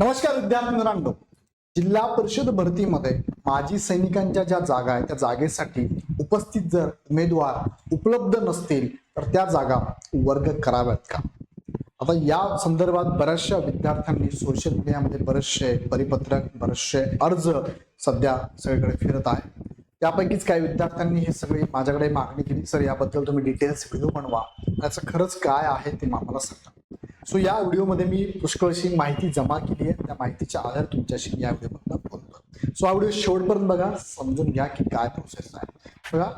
नमस्कार विद्यार्थी मित्रांनो. जिल्हा परिषद भरतीमध्ये माजी सैनिकांच्या ज्या जागा आहेत त्या जागेसाठी उपस्थित जर उमेदवार उपलब्ध नसतील तर त्या जागा वर्ग कराव्यात का? आता या संदर्भात बऱ्याचशा विद्यार्थ्यांनी सोशल मीडियामध्ये बरेचसे परिपत्रक बरेचसे अर्ज सध्या सगळीकडे फिरत आहे त्यापैकीच काही विद्यार्थ्यांनी हे सगळे माझ्याकडे मागणी केली. सर याबद्दल तुम्ही डिटेल्स व्हिडिओ बनवा. त्याचं खरंच काय आहे ते आम्हाला सांगा. सो या व्हिडिओमध्ये मी पुष्कळशी माहिती जमा केली आहे. त्या माहितीच्या आधार तुमच्याशी मी या व्हिडिओमधनं बोलतो. सो हा व्हिडिओ शेवटपर्यंत बघा. समजून घ्या की काय प्रोसेस आहे. बघा.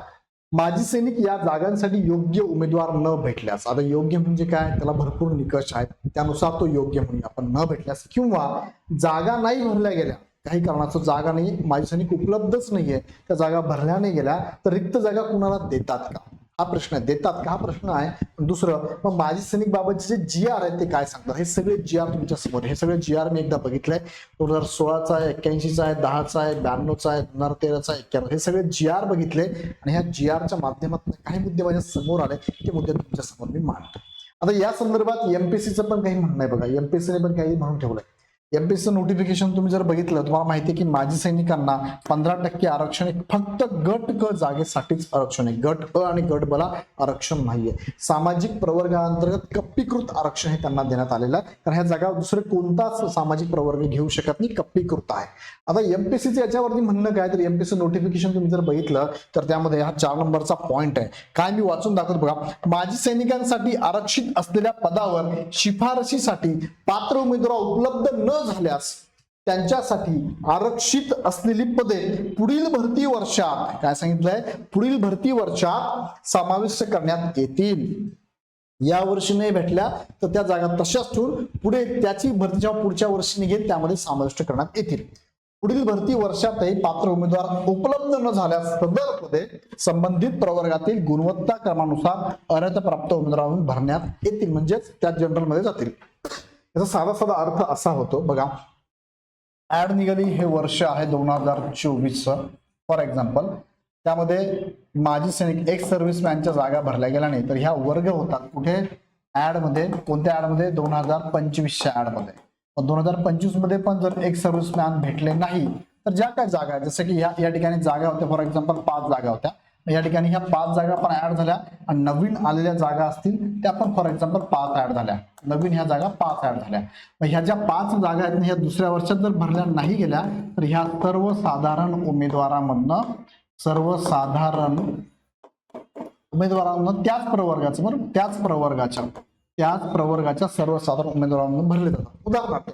माजी सैनिक या जागांसाठी योग्य उमेदवार न भेटल्यास आता योग्य म्हणजे काय? त्याला भरपूर निकष आहेत. त्यानुसार तो योग्य म्हणून आपण न भेटल्यास किंवा जागा नाही भरल्या गेल्या काही कारणाचं जागा नाही माजी सैनिक उपलब्धच नाहीये त्या जागा भरल्या नाही गेल्या तर रिक्त जागा कुणाला देतात का? हा प्रश्न आहे. देतात का? हा प्रश्न आहे. पण दुसरं मग माजी सैनिक बाबतचे जे जी आर आहेत ते काय सांगतात? हे सगळे जी आर तुमच्यासमोर हे सगळे जी आर मी एकदा बघितलंय. दोन हजार सोळाचा आहे एक्क्याऐंशीचा आहे दहाचा आहे ब्याण्णवचा आहे दोन हजार तेराचा एक्क्याण्णव. हे सगळे जी आर बघितले आणि ह्या जी आरच्या माध्यमातून काही मुद्दे माझ्यासमोर आले. ते मुद्दे तुमच्यासमोर मी मांडतो. आता या संदर्भात एमपीसीचं पण काही म्हणणं आहे बघा. एमपीसीने पण काही म्हणून ठेवलंय. एमपीसीचं नोटिफिकेशन तुम्ही जर बघितलं तुम्हाला माहिती आहे की माजी सैनिकांना पंधरा टक्के आरक्षण आहे. फक्त गट क जागेसाठीच आरक्षण आहे. गट अ आणि गट बला आरक्षण नाहीये. सामाजिक प्रवर्गाअंतर्गत कप्पीकृत आरक्षण हे त्यांना देण्यात आलेलं आहे. कारण ह्या जागा दुसरे कोणताच सामाजिक प्रवर्ग घेऊ शकत नाही कप्पीकृत आहे. आता एमपीसीचं याच्यावरती म्हणणं काय? तर एमपीसी नोटिफिकेशन तुम्ही जर बघितलं तर त्यामध्ये हा चार नंबरचा पॉईंट आहे. काय मी वाचून दाखवतो बघा. माजी सैनिकांसाठी आरक्षित असलेल्या पदावर शिफारशीसाठी पात्र उमेदवार उपलब्ध न झाल्यास त्यांच्यासाठी आरक्षित असलेली पदे पुढील भरती वर्षात काय सांगितलंय? पुढील भरती वर्षात समाविष्ट करण्यात येतील. या वर्षी नाही भेटल्या तर त्या जागा तशाच ठेवून पुढे त्याची भरती जेव्हा पुढच्या वर्षी निघेल त्यामध्ये समाविष्ट करण्यात येतील. पुढील भरती वर्षातही पात्र उमेदवार उपलब्ध न झाल्यास सदर पदे संबंधित प्रवर्गातील गुणवत्ता क्रमानुसार अर्हता प्राप्त उमेदवारांना भरण्यात येतील म्हणजेच त्या जनरलमध्ये जातील. याचा साधा साधा अर्थ असा होतो बघा. ऍड निघाली हे वर्ष आहे दोन हजार चोवीस फॉर एक्झाम्पल त्यामध्ये माजी सैनिक एक सर्व्हिसमॅनच्या जागा भरल्या गेल्या नाही तर ह्या वर्ग होतात कुठे? ऍडमध्ये. कोणत्या ऍडमध्ये? दोन हजार पंचवीसच्या ऍडमध्ये. दोन हजार पंचवीसमध्ये पण जर एक सर्व्हिसमॅन भेटले नाही तर ज्या काय जागा आहेत? जसं की या या ठिकाणी जागा होत्या. फॉर एक्झाम्पल पाच जागा होत्या. या ठिकाणी ह्या पाच जागा पण ऍड झाल्या आणि नवीन आलेल्या जागा असतील त्या पण फॉर एक्झाम्पल पाच ऍड झाल्या. नवीन ह्या जागा पाच ऍड झाल्या. ह्या ज्या पाच जागा आहेत ह्या दुसऱ्या वर्षात जर भरल्या नाही गेल्या तर ह्या सर्वसाधारण उमेदवारामधनं सर्वसाधारण उमेदवारांना त्याच प्रवर्गाचं बरोबर त्याच प्रवर्गाच्या त्याच प्रवर्गाच्या सर्वसाधारण उमेदवारांना भरले जातात. उदाहरणार्थ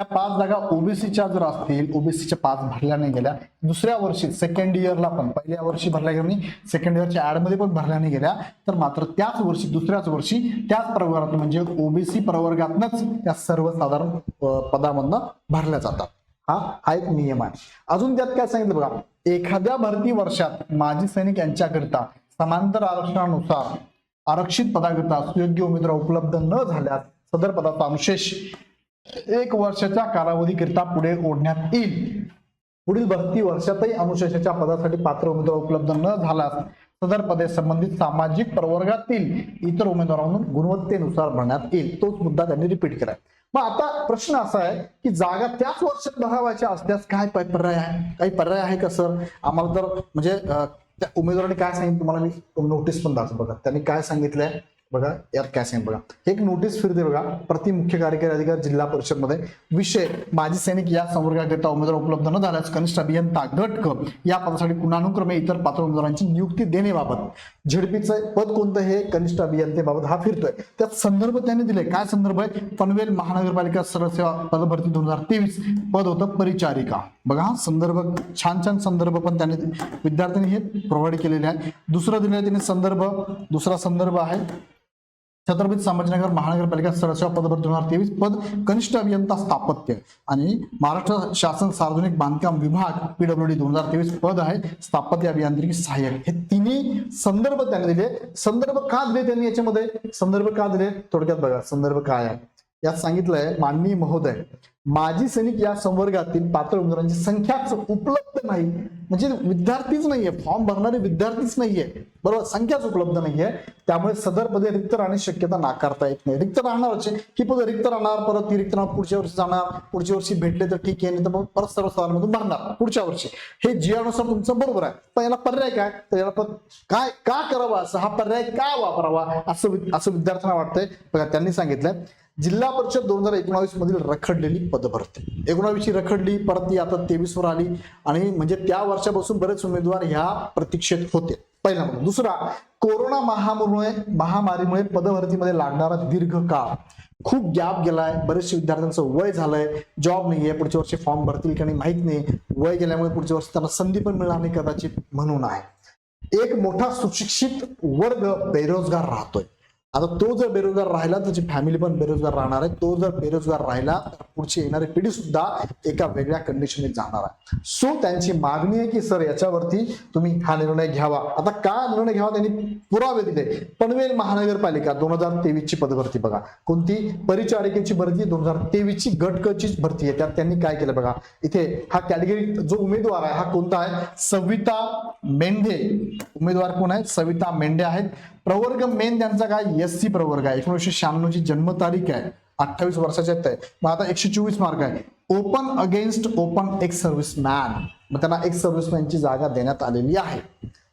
पाच जागा ओबीसीच्या जर असतील ओबीसीच्या पाच भरल्या नाही गेल्या दुसऱ्या वर्षी सेकंड इयरला पण पहिल्या वर्षी भरल्या गेल्या नाही सेकंड इयरच्या ऍडमध्ये पण भरल्या नाही गेल्या तर मात्र त्याच वर्षी दुसऱ्याच वर्षी त्याच प्रवर्गात म्हणजे ओबीसी प्रवर्गातनच त्या सर्वसाधारण पदामधनं भरल्या जातात. हा हा एक नियम आहे. अजून त्यात काय सांगितलं बघा एखाद्या भरती वर्षात माजी सैनिक यांच्याकरिता समांतर आरक्षणानुसार आरक्षित पदाकरिता सुयोग्य उमेदवार उपलब्ध न झाल्यास सदर पदाचा अनुशेष एक वर्षाच्या कालावधीकरिता पुढे ओढण्यात येईल. पुढील भरती वर्षातही अनुशेषाच्या पदासाठी पात्र उमेदवार उपलब्ध न झाल्यास सदर पदे संबंधित सामाजिक प्रवर्गातील इतर उमेदवारांकडून गुणवत्तेनुसार भरण्यात येईल. तोच मुद्दा त्यांनी रिपीट केलाय. मग आता प्रश्न असा आहे की जागा त्याच वर्षात भरावायच्या असल्यास काय पर्याय आहे? काही पर्याय आहे का सर? आम्हाला तर म्हणजे त्या उमेदवाराने काय सांगितलं? तुम्हाला मी नोटीस पण दाखव बघा त्यांनी काय सांगितलंय? बघा यात काय सांग बघा. एक नोटीस फिरते बघा प्रति मुख्य कार्यकारी अधिकारी जिल्हा परिषदमध्ये विषय माजी सैनिक या संवर्गाकरिता उमेदवार उपलब्ध न झाल्यास कनिष्ठ अभियंता गट क या पदासाठी पुन्हानुक्रमे इतर पात्र उमेदवारांची नियुक्ती देण्याबाबत. झेडपीचं पद कोणतं हे कनिष्ठ अभियंतेबाबत हा फिरतोय. त्यात संदर्भ त्यांनी दिले. काय संदर्भ आहे? पनवेल महानगरपालिका सरसेवा पदभरती दोन हजार तेवीस पद होतं परिचारिका. बघा हा संदर्भ छान छान संदर्भ पण त्यांनी विद्यार्थ्यांनी हे प्रोव्हाइड केलेले आहे. दुसरं दिलेलं त्यांनी संदर्भ. दुसरा संदर्भ आहे छत्रपती संभाजीनगर महानगरपालिका सरसेवा पदभरती दोन हजार तेवीस पद कनिष्ठ अभियंता स्थापत्य. आणि महाराष्ट्र शासन सार्वजनिक बांधकाम विभाग पीडब्ल्यूडी दोन हजार तेवीस पद आहे. स्थापत्य अभियांत्रिकी सहाय्यक. हे तिन्ही संदर्भ त्यांनी दिले. संदर्भ का दिले त्यांनी याच्यामध्ये? संदर्भ का दिले? थोडक्यात बघा. संदर्भ काय आहे? यात सांगितलंय माननीय महोदय माजी सैनिक या संवर्गातील पात्र उमेदवारांची संख्याच उपलब्ध नाही. म्हणजे विद्यार्थीच नाहीये फॉर्म भरणारे विद्यार्थीच नाहीये. बरोबर संख्याच उपलब्ध नाहीये. त्यामुळे सदर पदे रिक्त राहण्याची शक्यता नाकारता येत नाही. रिक्त राहणारच ही पद रिक्त राहणार परत ती रिक्त राहणार पुढच्या वर्षी जाणार पुढच्या वर्षी भेटले तर ठीक आहे नाही तर मग परत सर्वसाधारणमधून भरणार पुढच्या वर्षी. हे जी तुमचं बरोबर आहे. पण याला पर्याय काय? तर याला पण काय का करावा? असं हा पर्याय का वापरावा? असं असं विद्यार्थ्यांना वाटतंय. बघा त्यांनी सांगितलंय जिल्हा परिषद दोन हजार एकोणावीस मधील रखडलेली पदभरती. एकोणावीसची रखडली परत ती आता तेवीस वर आली आणि म्हणजे त्या वर्षापासून बरेच उमेदवार ह्या प्रतीक्षेत होते. पहिला म्हणून दुसरा कोरोना महामारीमुळे महामारीमुळे पदभरतीमध्ये लागणारा दीर्घ काळ. खूप गॅप गेलाय बरेचसे विद्यार्थ्यांचं वय झालंय जॉब नाहीये पुढच्या वर्षी फॉर्म भरतील की नाही माहीत नाही. वय गेल्यामुळे पुढच्या वर्षी त्यांना संधी पण मिळणार नाही कदाचित म्हणून आहे. एक मोठा सुशिक्षित वर्ग बेरोजगार राहतोय. आता तो जर बेरोजगार राहिला त्याची फॅमिली पण बेरोजगार राहणार आहे. तो जर बेरोजगार राहिला तर पुढची येणारी पिढी सुद्धा एका वेगळ्या कंडिशनने जाणार आहे. सो त्यांची मागणी आहे की सर याच्यावरती तुम्ही हा निर्णय घ्यावा. आता का निर्णय घ्यावा? त्यांनी पुरावे दिले. पनवेल महानगरपालिका दोन हजार तेवीस ची पदभरती बघा. कोणती? परिचारिकेची भरती दोन हजार तेवीस ची गटकची भरती आहे. त्यात त्यांनी काय केलं बघा? इथे हा कॅटेगरी जो उमेदवार आहे हा कोणता आहे? सविता मेंढे. उमेदवार कोण आहेत सविता मेंढे आहेत. प्रवर्ग मेन त्यांचा काय? एस सी प्रवर्ग आहे. एकोणीसशे शहाण्णव ची जन्मतारीख आहे. अठ्ठावीस वर्षाचे आहेत मग आता एकशे चोवीस मार्क आहे. Open against open ex service man मग त्यांना एक्स सर्व्हिसमॅनची जागा देण्यात आलेली आहे.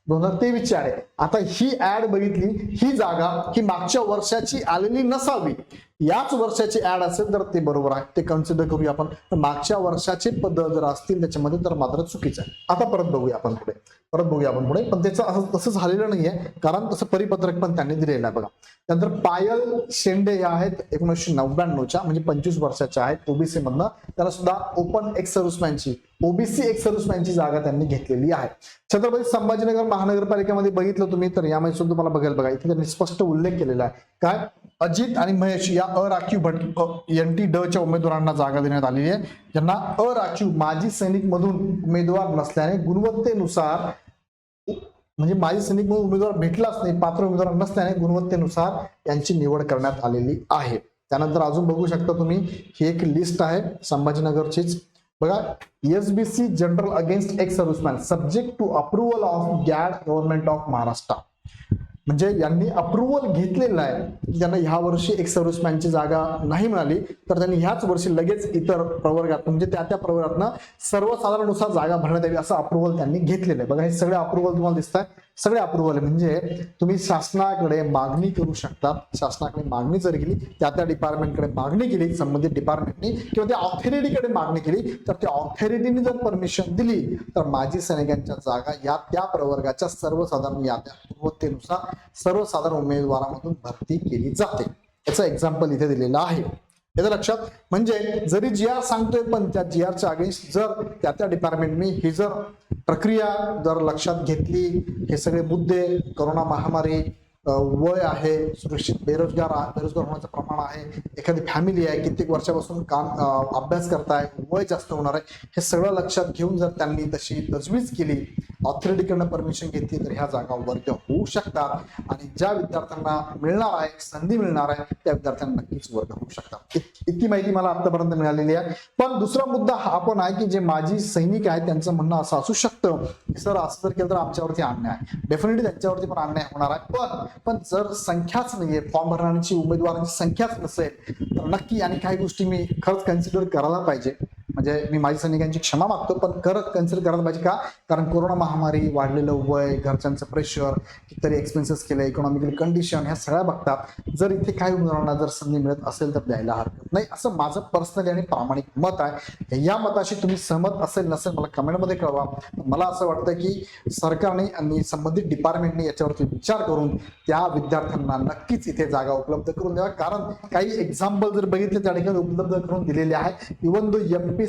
दोन हजार तेवीसची आहे. आता ही ऍड बघितली ही जागा ही मागच्या वर्षाची आलेली नसावी. याच वर्षाची ऍड असेल तर ते बरोबर आहे. ते कन्सिडर करूया आपण. मागच्या वर्षाचे पद जर असतील त्याच्यामध्ये तर मात्र चुकीचं आहे. आता परत बघूया आपण पुढे. परत बघूया आपण पुढे. पण त्याचं असं तसं झालेलं नाहीये. कारण तसं परिपत्रक पण त्यांनी दिलेलं आहे बघा. त्यानंतर पायल शेंडे या आहेत एकोणीसशे नव्याण्णवच्या म्हणजे पंचवीस वर्षाच्या आहेत ओबीसी मधनं त्याला सुद्धा ओपन एक्स सर्व्हिसमॅनची ओबीसी एक्स सर्व्हिसमॅनची जागा त्यांनी घेतलेली आहे. छत्रपती संभाजीनगर महानगरपालिकेमध्ये बघितलं तुम्ही तर यामध्ये सुद्धा तुम्हाला बघायला बघा. इथे त्यांनी स्पष्ट उल्लेख केलेला आहे. काय? अजित आणि महेश या अराखीव भट एन टी ड च्या उमेदवारांना जागा देण्यात आलेली आहे. ज्यांना अराखीव माजी सैनिक मधून उमेदवार नसल्याने गुणवत्तेनुसार म्हणजे माजी सैनिक म्हणून उमेदवार भेटलाच नाही पात्र उमेदवार नसल्याने गुणवत्तेनुसार यांची निवड करण्यात आलेली आहे. त्यानंतर अजून बघू शकता तुम्ही ही एक लिस्ट आहे संभाजीनगरचीच. बघा SBC general against ex serviceman subject to approval of GAD government of Maharashtra म्हणजे यांनी अप्रुव्हल घेतलेलं आहे. ज्यांना त्यांना ह्या वर्षी एक सर्व्हिसमॅनची जागा नाही मिळाली तर त्यांनी ह्याच वर्षी लगेच इतर प्रवर्गात म्हणजे त्या त्या प्रवर्गातनं सर्वसाधारणनुसार जागा भरण्यात यावी असं अप्रुव्हल त्यांनी घेतलेलं आहे. बघा हे सगळे अप्रुव्हल तुम्हाला दिसत आहे सगळे अप्रुव्हल म्हणजे तुम्ही शासनाकडे मागणी करू शकता. शासनाकडे मागणी जर केली त्या त्या डिपार्टमेंटकडे मागणी केली संबंधित डिपार्टमेंटने किंवा त्या ऑथॉरिटीकडे मागणी केली तर त्या ऑथॉरिटीने जर परमिशन दिली तर माजी सैनिकांच्या जागा या त्या प्रवर्गाच्या सर्वसाधारण याद्या गुणवत्तेनुसार सर्वसाधारण उमेदवारामधून भरती केली जाते. याचं एक्झाम्पल इथे दिलेलं आहे. याचं लक्षात. म्हणजे जरी जी आर सांगतोय पण त्या जी आरच्या अगेन्स्ट जर त्या त्या डिपार्टमेंटनी ही जर प्रक्रिया जर लक्षात घेतली हे सगळे मुद्दे करोना महामारी वय आहे सुरक्षित बेरोजगार बेरोजगार होण्याचं प्रमाण आहे. एखादी फॅमिली आहे कित्येक वर्षापासून काम अभ्यास करताय वय जास्त होणार आहे हे सगळं लक्षात घेऊन जर त्यांनी तशी तजवीज केली ऑथॉरिटीकडनं परमिशन घेतली तर ह्या जागा वर्ग होऊ शकतात. आणि ज्या विद्यार्थ्यांना मिळणार आहे संधी मिळणार आहे त्या विद्यार्थ्यांना नक्कीच वर्ग होऊ शकतात. इतकी माहिती मला आतापर्यंत मिळालेली आहे. पण दुसरा मुद्दा हा पण आहे की जे माजी सैनिक आहेत त्यांचं म्हणणं असं असू शकतं. की सर असं जर केलं तर आमच्यावरती अन्याय आहे. डेफिनेटली त्यांच्यावरती पण अन्याय होणार आहे. पण पण जर संख्याच नाहीये फॉर्म भरणाऱ्यांची उमेदवारांची संख्याच नसेल तर नक्की आणि काही गोष्टी मी खरंच कन्सिडर करायला पाहिजे. म्हणजे मी माझी सैनिकांची क्षमा मागतो पण खरंच कन्सिडर करायला पाहिजे का? कारण कोरोना महामारी वाढलेलं वय घरच्यांचं प्रेशर कितीतरी एक्सपेन्सेस केले इकॉनॉमिकल कंडिशन ह्या सगळ्या बघतात. जर इथे काही उमेदवारांना जर संधी मिळत असेल तर द्यायला हरकत नाही. असं माझं पर्सनली आणि प्रामाणिक मत आहे. या मताशी तुम्ही सहमत असेल नसेल मला कमेंटमध्ये कळवा. मला असं वाटतं की सरकारने आणि संबंधित डिपार्टमेंटने याच्यावरती विचार करून त्या विद्यार्थ्यांना नक्कीच इथे जागा उपलब्ध करून द्यावा कारण काही एक्झाम्पल जर बघितले त्या ठिकाणी उपलब्ध करून दिलेले आहे. इवन दो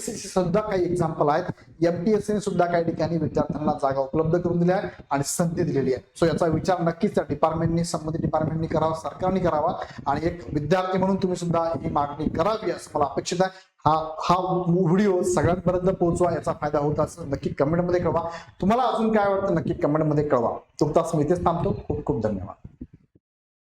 एमपीएससी सुद्धा काही एक्झाम्पल आहेत. एमपीएससीने सुद्धा काही ठिकाणी विद्यार्थ्यांना जागा उपलब्ध करून दिल्या आहे आणि संधी दिलेली आहे सो याचा विचार नक्कीच त्या डिपार्टमेंटनी संबंधित डिपार्टमेंटनी करावा सरकारने करावा आणि एक विद्यार्थी म्हणून तुम्ही सुद्धा ही मागणी करावी असं मला अपेक्षित आहे. हा हा व्हिडिओ सगळ्यांपर्यंत पोहोचवा याचा फायदा होत असं नक्की कमेंटमध्ये कळवा. तुम्हाला अजून काय वाटतं नक्की कमेंटमध्ये कळवा. तुमचा मी इथेच थांबतो. खूप खूप धन्यवाद.